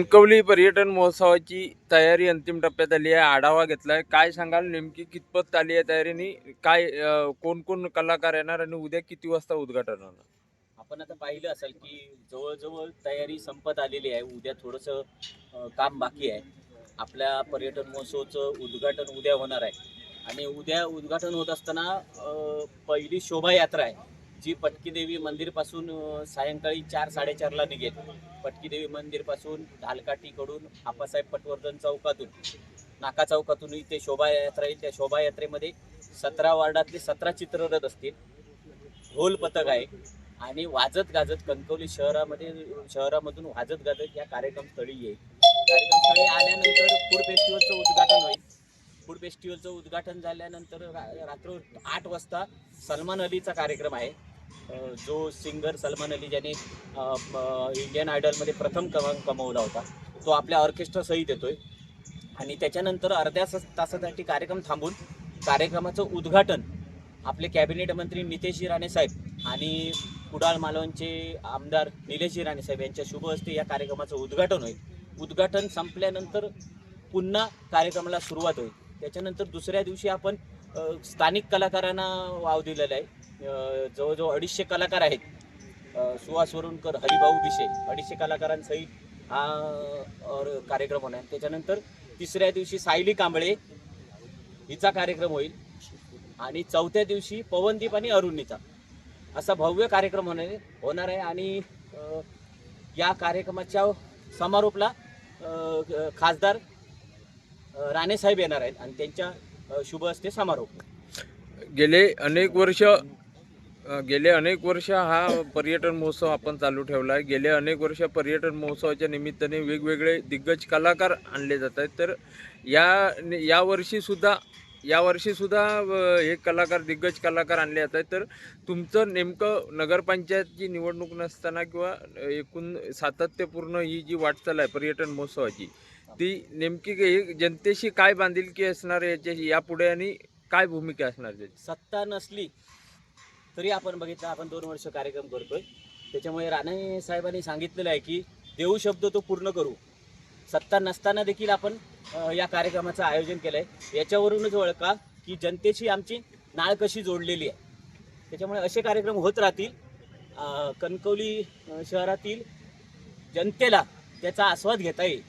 कणकवली पर्यटन महोत्सवाची तयारी अंतिम टप्प्यात आली आहे. आढावा घेतलाय. काय सांगाल? नेमकी कितपत आली आहे तयारीने? काय कोण कोण कलाकार येणार आणि उद्या किती वाजता उद्घाटन होणार? आपण आता पाहिलं असेल की जवळजवळ तयारी संपत आलेली आहे. उद्या थोडंसं काम बाकी आहे. आपल्या पर्यटन महोत्सवचं उद्घाटन उद्या होणार आहे. आणि उद्या उद्घाटन होत असताना पहिली शोभायात्रा आहे. जी पटकी देवी मंदिरपासून सायंकाळी चार साडेचारला निघेल. पटकी देवी मंदिरपासून ढालकाठीकडून आप्पासाहेब पटवर्धन चौकातून नाका चौकातून इथे शोभायात्रा येईल. त्या शोभायात्रेमध्ये सतरा वार्डातले सतरा चित्ररथ असतील. ढोल पथक आहे आणि वाजत गाजत कणकवली शहरामध्ये शहरामधून वाजत गाजत या कार्यक्रमस्थळी येईल. कार्यक्रमस्थळी आल्यानंतर फूड फेस्टिवलचं उद्घाटन होईल. फूड फेस्टिवलचं उद्घाटन झाल्यानंतर रा- रात्र आठ वाजता सलमान अलीचा कार्यक्रम आहे. जो सिंगर सलमान अली ज्याने इंडियन आयडलमध्ये प्रथम क्रमांक कमवला होता तो आपल्या ऑर्केस्ट्रासहित येतोय. आणि त्याच्यानंतर अर्ध्या स- तासासाठी कार्यक्रम थांबून कार्यक्रमाचं उद्घाटन आपले कॅबिनेट मंत्री नितेश राणे साहेब आणि कुडाळ मालवणचे आमदार निलेश राणे साहेब यांच्या शुभ हस्ते या कार्यक्रमाचं उद्घाटन होईल. उद्घाटन संपल्यानंतर पुन्हा कार्यक्रमाला सुरुवात होईल. त्याच्यानंतर दुसऱ्या दिवशी आपण स्थानिक कलाकारांना वाव दिलेला आहे. जवळजवळ अडीचशे कलाकार आहेत. सुहास वरुणकर हरिभाऊ विषय अडीचशे कलाकारांसहित हा कार्यक्रम होणार. त्याच्यानंतर तिसऱ्या दिवशी सायली कांबळे हिचा कार्यक्रम होईल. आणि चौथ्या दिवशी पवनदीप आणि अरुणीचा असा भव्य कार्यक्रम होणार होणार आहे. आणि या कार्यक्रमाच्या समारोपला खासदार राणेसाहेब येणार आहेत. आणि त्यांच्या शुभ हस्ते समारोप. गेले अनेक वर्ष गेले अनेक वर्ष हा पर्यटन महोत्सव आपण चालू ठेवला आहे गेले अनेक वर्ष पर्यटन महोत्सवाच्या निमित्ताने वेगवेगळे दिग्गज कलाकार आणले जात आहेत. तर या यावर्षीसुद्धा यावर्षीसुद्धा हे कलाकार दिग्गज कलाकार आणले जात आहेत. तर तुमचं नेमकं नगरपंचायतची निवडणूक नसताना किंवा एकूण सातत्यपूर्ण ही जी वाटचाल आहे पर्यटन महोत्सवाची ती नेमकी जनतेशी काय बांधिलकी असणार याच्याशी यापुढे आणि काय भूमिका असणार त्याची? सत्ता नसली तरी आपण बघितलं आपण दोन वर्ष कार्यक्रम करतोय. त्याच्यामुळे राणे साहेबांनी सांगितलेलं आहे की देऊ शब्द तो पूर्ण करू. सत्ता नसताना देखील आपण या कार्यक्रमाचं आयोजन केलं आहे याच्यावरूनच ओळखा की जनतेची आमची नाळ कशी जोडलेली आहे. त्याच्यामुळे असे कार्यक्रम होत राहतील. कणकवली शहरातील जनतेला त्याचा आस्वाद घेता येईल.